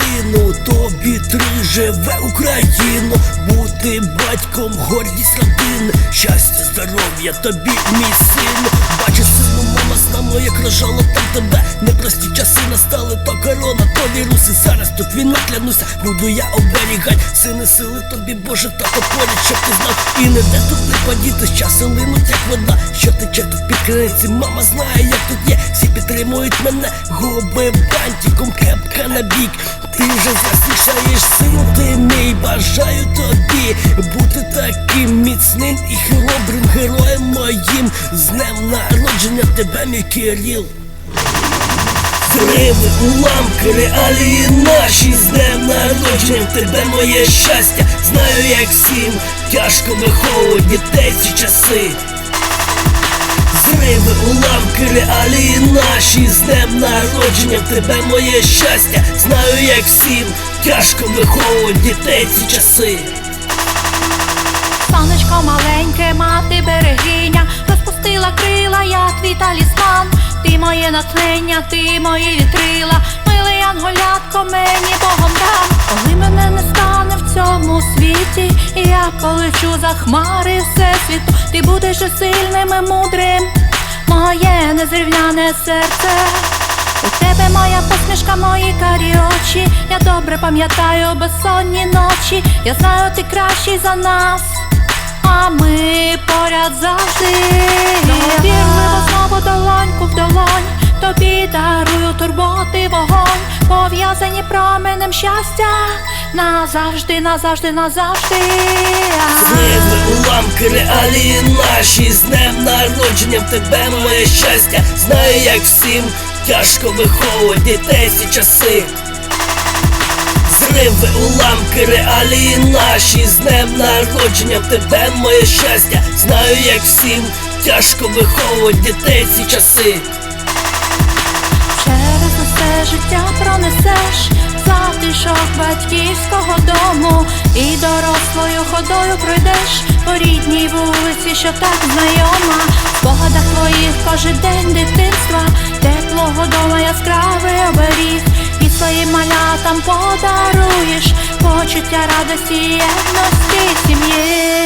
сину, тобі три живе Україну, бути батьком, гордість родини, щастя, здоров'я тобі, мій сину. Бачу, сину, мама з нами, як рожала там тебе. Непрості часи настали, то корона, то віруси. Зараз тут війна клянуся, буду я оберігать. Сини сили тобі, Боже, та поряд, щоб ти знав. І не де тут подіти, часи линуть, як вода. Що тече тут під мама знає, як тут є. Всі підтримують мене, губи бантиком, кепка на бік. Ти вже засішаєш сину, ти мій бажаю тобі бути таким міцним і хоробрим героєм моїм. З днем народження тебе, мій Кирил. Зриви, уламки, реалії наші з днем народження в тебе моє щастя. Знаю, як всім тяжко виховувати дітей ці часи. Зриви, уламки, реалії наші з днем народження в тебе моє щастя. Знаю, як всім тяжко виховувати дітей ці часи. Сонечко маленьке, моє натхнення, ти мої вітрила, милий анголятко, мені Богом дам. Коли мене не стане в цьому світі, я полечу за хмари всесвіту, ти будеш сильним і мудрим, моє незрівняне серце. У тебе моя посмішка, мої карі очі. Я добре пам'ятаю безсонні ночі. Я знаю, ти кращий за нас, а ми поряд завжди. Вірливо знову долоньку турботи вогонь, пов'язані променем щастя. Назавжди, назавжди, назавжди. Зриви, уламки, реалії наші з днем народження в тебе моє щастя. Знаю, як всім тяжко виховувати дітей ці часи. Зриви, уламки, реалії наші з днем народження в тебе моє щастя. Знаю, як всім тяжко виховувати дітей ці часи. Життя пронесеш. Затишок батьківського дому. І дорослою ходою пройдеш. По рідній вулиці, що так знайома. В спогадах твоїх кожен день дитинства, теплого дома яскравий оберіг, і своїм малятам подаруєш почуття радості єдності сім'ї.